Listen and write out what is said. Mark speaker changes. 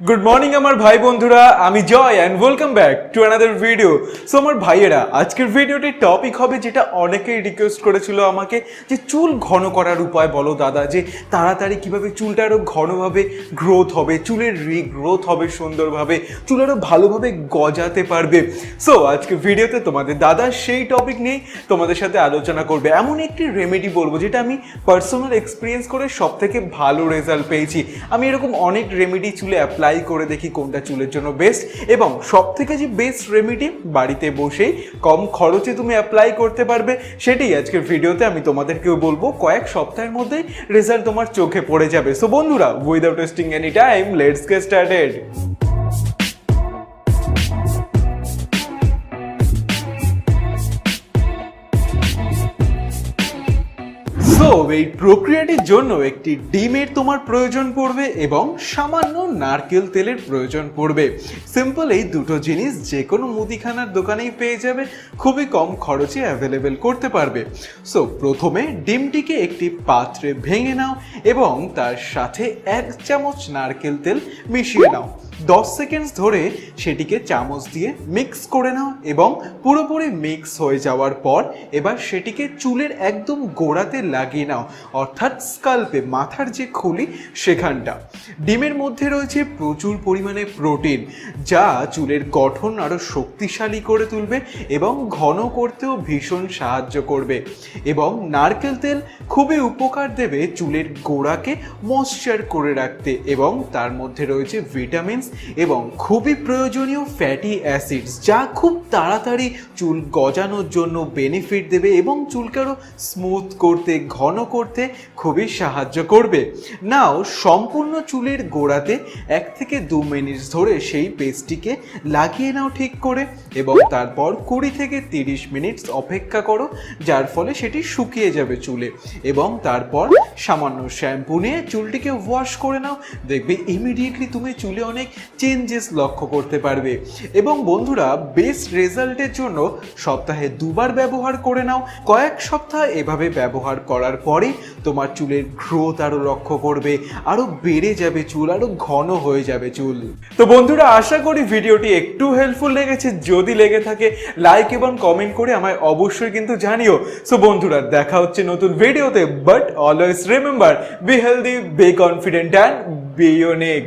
Speaker 1: Good morning আমার ভাই বন্ধুরা। আমি Joy and welcome back to another video so আমার ভাইয়েরা, আজকের ভিডিওটির টপিক হবে যেটা অনেকেই রিকোয়েস্ট করেছিল আমাকে, যে চুল ঘন করার উপায় বলো দাদা, যে তাড়াতাড়ি কীভাবে চুলটা আরও ঘনভাবে গ্রোথ হবে, চুলের রিগ্রোথ হবে সুন্দরভাবে, চুল আরও ভালোভাবে গজাতে পারবে। সো আজকে ভিডিওতে তোমাদের দাদা সেই টপিক নিয়ে তোমাদের সাথে আলোচনা করবে। এমন একটি রেমেডি বলব, যেটা আমি পার্সোনাল এক্সপিরিয়েন্স করে সব থেকে ভালো রেজাল্ট পেয়েছি। আমি এরকম অনেক রেমেডি চুলে অ্যাপ্লাই করে দেখি কোনটা চুলের জন্য বেস্ট এবং সব থেকে যে বেস্ট রেমেডি বাড়িতে বসেই কম খরচে তুমি অ্যাপ্লাই করতে পারবে, সেটাই আজকের ভিডিওতে আমি তোমাদেরকেও বলব। কয়েক সপ্তাহের মধ্যেই রেজাল্ট তোমার চোখে পড়ে যাবে। সো বন্ধুরা without testing any time let's get started এই প্রক্রিয়াটির জন্য একটি ডিমের তোমার প্রয়োজন পড়বে এবং সামান্য নারকেল তেলের প্রয়োজন পড়বে। সিম্পল এই দুটো জিনিস যে কোনো মুদিখানার দোকানেই পেয়ে যাবে, খুবই কম খরচে অ্যাভেলেবেল করতে পারবে। সো প্রথমে ডিমটিকে একটি পাত্রে ভেঙে নাও এবং তার সাথে এক চামচ নারকেল তেল মিশিয়ে নাও। দশ সেকেন্ডস ধরে সেটিকে চামচ দিয়ে মিক্স করে নাও এবং পুরোপুরি মিক্স হয়ে যাওয়ার পর এবার সেটিকে চুলের একদম গোড়াতে লাগিয়ে নাও, অর্থাৎ স্কাল্পে মাথার যে খুলি সেখানটা। ডিমের মধ্যে রয়েছে প্রচুর পরিমাণে প্রোটিন যা চুলের গঠন আরও শক্তিশালী করে তুলবে এবং ঘন করতেও ভীষণ সাহায্য করবে এবং নারকেল তেল খুবই উপকার দেবে চুলের গোড়াকে ময়শ্চার করে রাখতে এবং তার মধ্যে রয়েছে ভিটামিনস এবং খুবই প্রয়োজনীয় ফ্যাটি অ্যাসিডস যা খুব তাড়াতাড়ি চুল গজানোর জন্য বেনিফিট দেবে এবং চুলকে আরও স্মুথ করতে, ঘন করতে খুবই সাহায্য করবে। নাও, সম্পূর্ণ চুলের গোড়াতে এক থেকে দু মিনিট ধরে সেই পেস্টটিকে লাগিয়ে নাও ঠিক করে এবং তারপর কুড়ি থেকে তিরিশ মিনিট অপেক্ষা করো, যার ফলে সেটি শুকিয়ে যাবে চুলে। এবং তারপর সামান্য শ্যাম্পু নিয়ে চুলটিকে ওয়াশ করে নাও। দেখবে ইমিডিয়েটলি তুমি চুলে অনেক চেঞ্জেস লক্ষ্য করতে পারবে। এবং বন্ধুরা বেস্ট রেজাল্টের জন্য সপ্তাহে দুবার ব্যবহার করে নাও। কয়েক সপ্তাহ এভাবে ব্যবহার করার পরে তোমার চুলের গ্রোথ আরও লক্ষ্য করবে আরও বেড়ে যাবে চুল আরও ঘন হয়ে যাবে চুল। তো বন্ধুরা, আশা করি ভিডিওটি একটু হেল্পফুল লেগেছে। যদি লেগে থাকে লাইক এবং কমেন্ট করে আমায় অবশ্যই কিন্তু জানিও। সো বন্ধুরা, দেখা হচ্ছে নতুন ভিডিওতে but always remember be healthy be confident and be unique